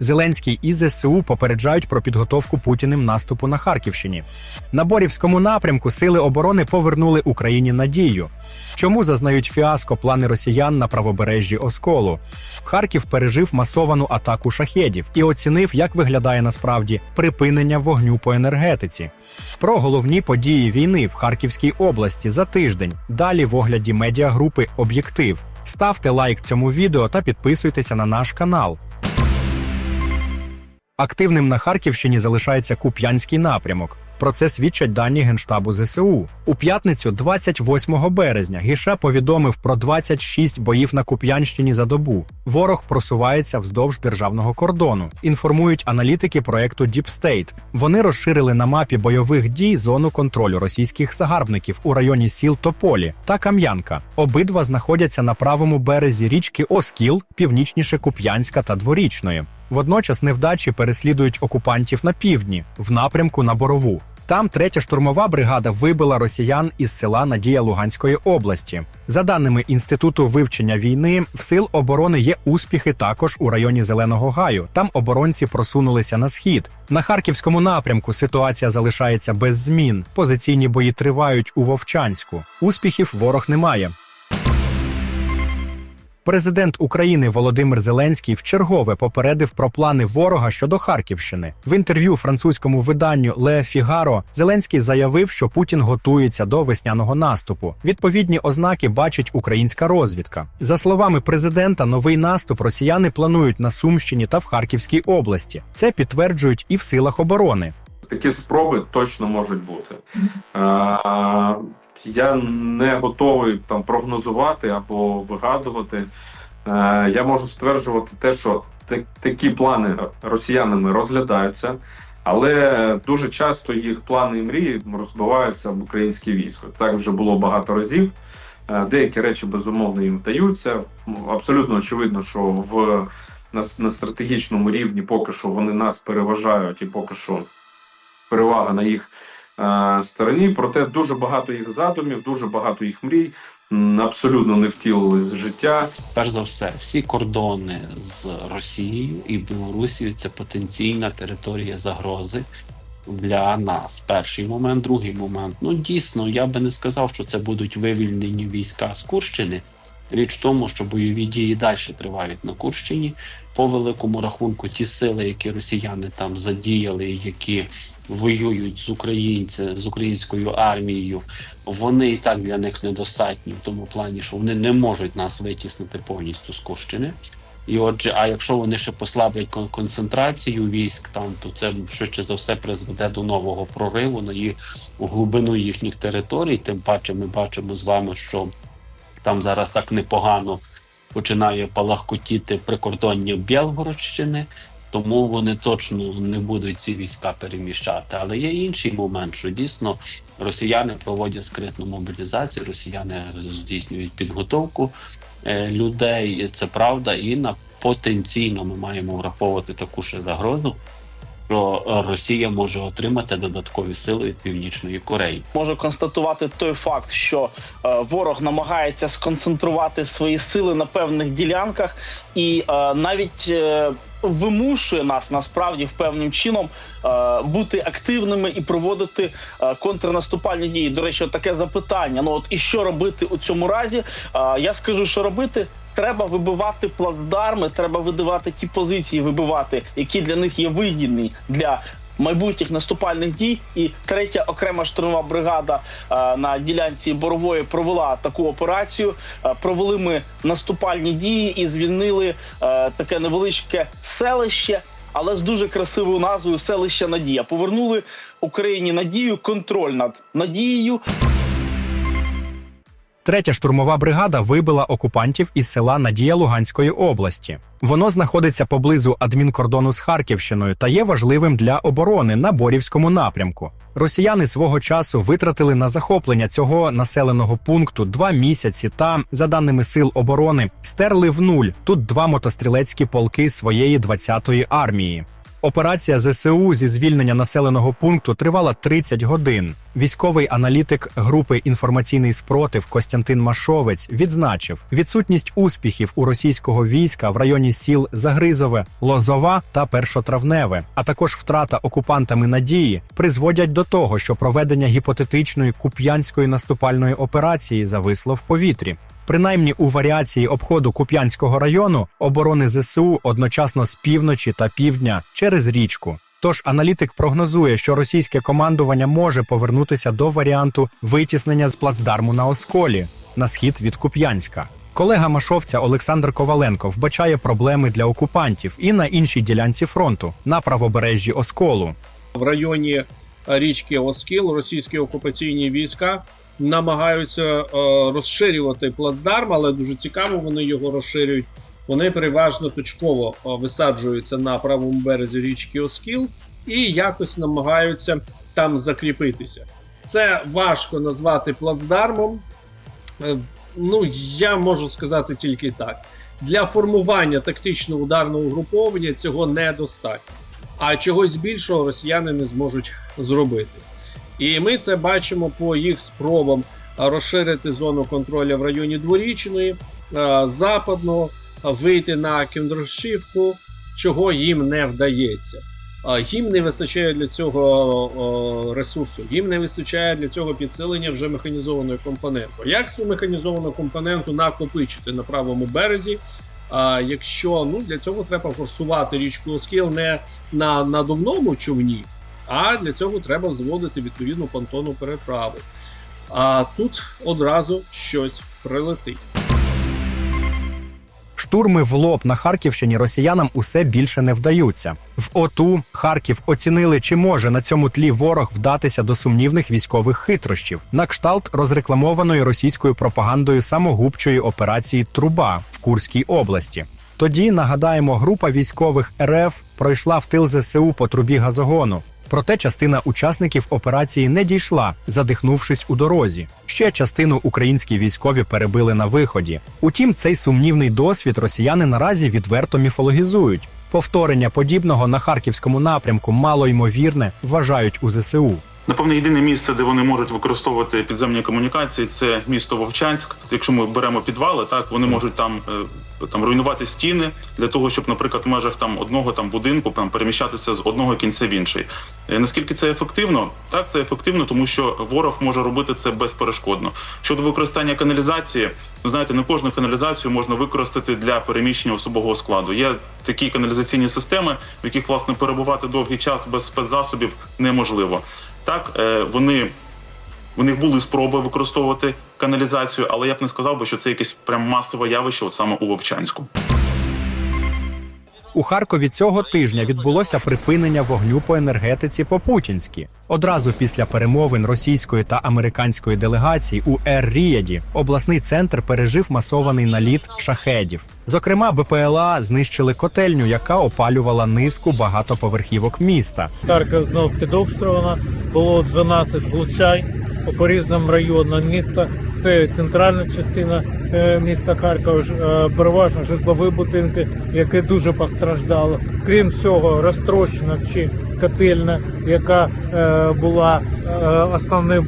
Зеленський і ЗСУ попереджають про підготовку Путіним наступу на Харківщині. На Борівському напрямку сили оборони повернули Україні надію. Чому зазнають фіаско плани росіян на правобережжі Осколу? Харків пережив масовану атаку шахедів і оцінив, як виглядає насправді припинення вогню по енергетиці. Про головні події війни в Харківській області за тиждень. Далі в огляді медіагрупи Об'єктив. Ставте лайк цьому відео та підписуйтеся на наш канал. Активним на Харківщині залишається Куп'янський напрямок. Про це свідчать дані Генштабу ЗСУ. У п'ятницю, 28 березня, Гіше повідомив про 26 боїв на Куп'янщині за добу. Ворог просувається вздовж державного кордону. Інформують аналітики проекту Deep State. Вони розширили на мапі бойових дій зону контролю російських загарбників у районі сіл Тополі та Кам'янка. Обидва знаходяться на правому березі річки Оскіл, північніше Куп'янська та Дворічної. Водночас невдачі переслідують окупантів на півдні, в напрямку на Борову. Там третя штурмова бригада вибила росіян із села Надія Луганської області. За даними інституту вивчення війни, в сил оборони є успіхи також у районі Зеленого Гаю. Там оборонці просунулися на схід. На харківському напрямку ситуація залишається без змін. Позиційні бої тривають у Вовчанську. Успіхів ворог не має. Президент України Володимир Зеленський вчергове попередив про плани ворога щодо Харківщини. В інтерв'ю французькому виданню Ле Фігаро Зеленський заявив, що Путін готується до весняного наступу. Відповідні ознаки бачить українська розвідка. За словами президента, новий наступ росіяни планують на Сумщині та в Харківській області. Це підтверджують і в силах оборони. Такі спроби точно можуть бути. Е, я не готовий там прогнозувати або вигадувати. Е, я можу стверджувати те, що такі плани росіянами розглядаються, але дуже часто їх плани і мрії розбиваються в українське військо. Так вже було багато разів. Е, Деякі речі безумовно їм вдаються. Абсолютно очевидно, що в на, на стратегічному рівні поки що вони нас переважають, і поки що перевага на їх е, стороні. Проте дуже багато їх задумів, дуже багато їх мрій абсолютно не втілили з життя. Перш за все, всі кордони з Росією і Білорусією це потенційна територія загрози для нас. Перший момент, другий момент. Ну дійсно, я би не сказав, що це будуть вивільнені війська з Курщини. Річ в тому, що бойові дії далі тривають на Курщині. По великому рахунку, ті сили, які росіяни там задіяли, які воюють з українця з українською армією, вони і так для них недостатні в тому плані, що вони не можуть нас витіснити повністю з Курщини. І отже, а якщо вони ще послаблять концентрацію військ там, то це швидше за все призведе до нового прориву на їх глибину їхніх територій. Тим паче, ми бачимо з вами, що там зараз так непогано починає палахкотіти прикордоння Білгородщини, тому вони точно не будуть ці війська переміщати. Але є інший момент, що дійсно росіяни проводять скритну мобілізацію, росіяни здійснюють підготовку е, людей. Це правда, і на потенційно ми маємо враховувати таку ще загрозу. Що е, Росія може отримати додаткові сили від північної Кореї. Можу констатувати той факт, що е, ворог намагається сконцентрувати свої сили на певних ділянках, і е, навіть вимушує нас насправді в певним чином бути активними і проводити контрнаступальні дії. До речі, таке запитання. Ну от і що робити у цьому разі? Я скажу, що робити. Треба вибивати плацдарми, треба видавати ті позиції, вибивати, які для них є вигідні для майбутніх наступальних дій. І третя окрема штурмова бригада е, на ділянці Борової провела таку операцію. Е, провели ми наступальні дії і звільнили е, таке невеличке селище. Але з дуже красивою назвою селище Надія повернули Україні надію, контроль над надією. Третя штурмова бригада вибила окупантів із села Надія Луганської області. Воно знаходиться поблизу адмінкордону з Харківщиною та є важливим для оборони на Борівському напрямку. Росіяни свого часу витратили на захоплення цього населеного пункту два місяці та, за даними сил оборони, стерли в нуль тут два мотострілецькі полки своєї 20-ї армії. Операція ЗСУ зі звільнення населеного пункту тривала 30 годин. Військовий аналітик групи інформаційний спротив Костянтин Машовець відзначив відсутність успіхів у російського війська в районі сіл Загризове, Лозова та Першотравневе, а також втрата окупантами надії призводять до того, що проведення гіпотетичної куп'янської наступальної операції зависло в повітрі. Принаймні у варіації обходу Куп'янського району оборони ЗСУ одночасно з півночі та півдня через річку. Тож аналітик прогнозує, що російське командування може повернутися до варіанту витіснення з плацдарму на Осколі на схід від Куп'янська. Колега Машовця Олександр Коваленко вбачає проблеми для окупантів і на іншій ділянці фронту на правобережжі Осколу. в районі річки Оскіл російські окупаційні війська намагаються е, розширювати плацдарм, але дуже цікаво, вони його розширюють. Вони переважно точково е, висаджуються на правому березі річки Оскіл і якось намагаються там закріпитися. Це важко назвати плацдармом. Е, Ну, я можу сказати тільки так: для формування тактично ударного угруповання цього недостатньо а чогось більшого росіяни не зможуть зробити. І ми це бачимо по їх спробам розширити зону контролю в районі Дворічної, а, западно, а, вийти на Кіндрашівку, чого їм не вдається. Їм не вистачає для цього ресурсу, їм не вистачає для цього підсилення вже механізованої компоненти. Як цю механізовану компоненту накопичити на правому березі? А якщо ну для цього треба форсувати річку Оскіл не на надувному човні, а для цього треба зводити відповідну понтонну переправу. А тут одразу щось прилетить. Штурми в лоб на Харківщині росіянам усе більше не вдаються. В ОТУ Харків оцінили, чи може на цьому тлі ворог вдатися до сумнівних військових хитрощів на кшталт розрекламованої російською пропагандою самогубчої операції Труба в Курській області. Тоді нагадаємо, група військових РФ пройшла в тил ЗСУ по трубі газогону. Проте частина учасників операції не дійшла, задихнувшись у дорозі. Ще частину українські військові перебили на виході. Утім, цей сумнівний досвід росіяни наразі відверто міфологізують. Повторення подібного на харківському напрямку мало ймовірне, вважають у ЗСУ. Напевно, єдине місце, де вони можуть використовувати підземні комунікації, це місто Вовчанськ. Якщо ми беремо підвали, так вони можуть там, е, там руйнувати стіни для того, щоб, наприклад, в межах там одного там будинку там переміщатися з одного кінця в інший. Е, Наскільки це ефективно? Так, це ефективно, тому що ворог може робити це безперешкодно. Щодо використання каналізації, ну знаєте, не кожну каналізацію можна використати для переміщення особового складу. Є такі каналізаційні системи, в яких власне перебувати довгий час без спецзасобів неможливо. Так, е, вони у них були спроби використовувати каналізацію, але я б не сказав би, що це якесь прям масове явище, от саме у Вовчанську. У Харкові цього тижня відбулося припинення вогню по енергетиці по-путінськи. Одразу після перемовин російської та американської делегацій у Ер-Ріяді обласний центр пережив масований наліт шахедів. Зокрема, БПЛА знищили котельню, яка опалювала низку багатоповерхівок міста. Харків знов під обстрілами. Було 12 влучань по різним районам міста. Це центральна частина е, міста Харкова, е, переважно житлові будинки, які дуже постраждали. Крім цього, розтрощена чи котельна, яка е, була основним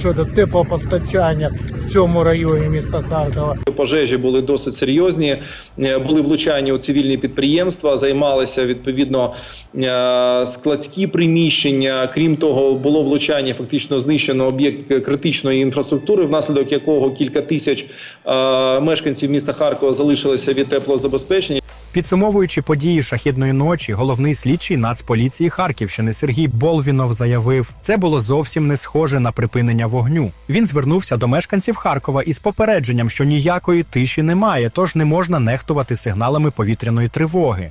щодо теплопостачання цьому районі міста Харкова. Пожежі були досить серйозні, е, були влучання у цивільні підприємства, займалися відповідно е, складські приміщення. Крім того, було влучання, фактично знищено об'єкт критичної інфраструктури, внаслідок якого кілька тисяч е, мешканців міста Харкова залишилися від теплозабезпечення. Підсумовуючи події шахідної ночі, головний слідчий Нацполіції Харківщини Сергій Болвінов заявив, це було зовсім не схоже на припинення вогню. Він звернувся до мешканців Харкова із попередженням, що ніякої тиші немає, тож не можна нехтувати сигналами повітряної тривоги.